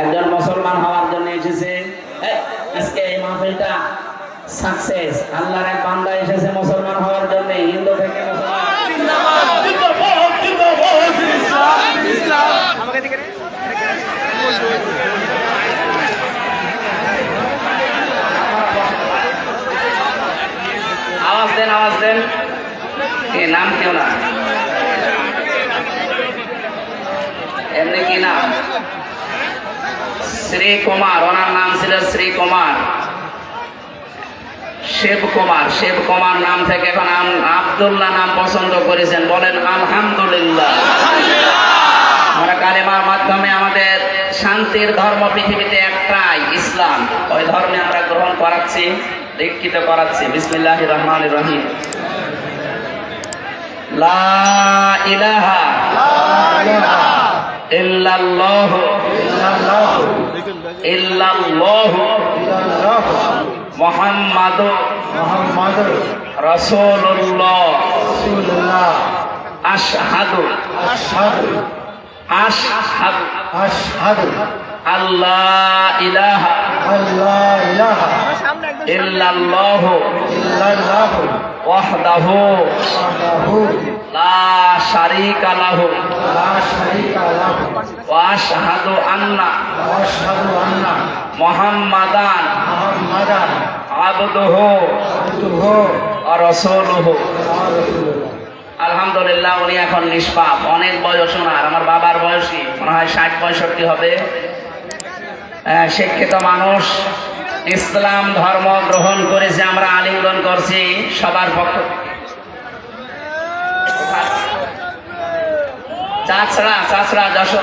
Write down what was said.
একজন মুসলমান হওয়ার জন্য এসেছে। আজকে এই মাহফিলটা সাকসেস আল্লাহর এক বান্দা এসেছে মুসলমান হওয়ার জন্য, হিন্দু থেকে আওয়াজ দেন আওয়াজ দেন। এ, নাম কেউ না। এমনি কি নাম? শ্রী কুমার ওনার নাম ছিল শ্রী কুমার শিব কুমার শিব কুমার নাম থেকে এখন আব্দুল্লাহ নাম পছন্দ করেছেন। বলেন, আলহামদুলিল্লাহ। কালেমার মাধ্যমে আমাদের শান্তির ধর্ম পৃথিবীতে একটাই, ইসলাম। ওই ধর্মে আমরা গ্রহণ করাচ্ছি, দীক্ষিত করাচ্ছি। বিসমিল্লাহ রহমান রহিম। লা ইলাহা ইল্লাল্লাহ ইল্লাল্লাহ মুহাম্মাদ রাসূলুল্লাহ আশহাদু আশহাদু আল্লাহ ইলাহা ইল্লাল্লাহ ওয়াহদাহু লা শারীকা লাহু ওয়া আশহাদু আন্না মুহাম্মাদান আবদুহু ওয়া রাসূলুহু। আলহামদুলিল্লাহ উনি এখন নিষ্পাপ। অনেক বয়স ওনার। আমার বাবার বয়সী। মনে হয় ষাট পঁয়ষট্টি হবে। আহ, শিক্ষিত মানুষ। ইসলাম ধর্ম গ্রহণ করেছে আমরা আলিঙ্গন করছি সবার পক্ষ 咋吃了咋吃了咋说。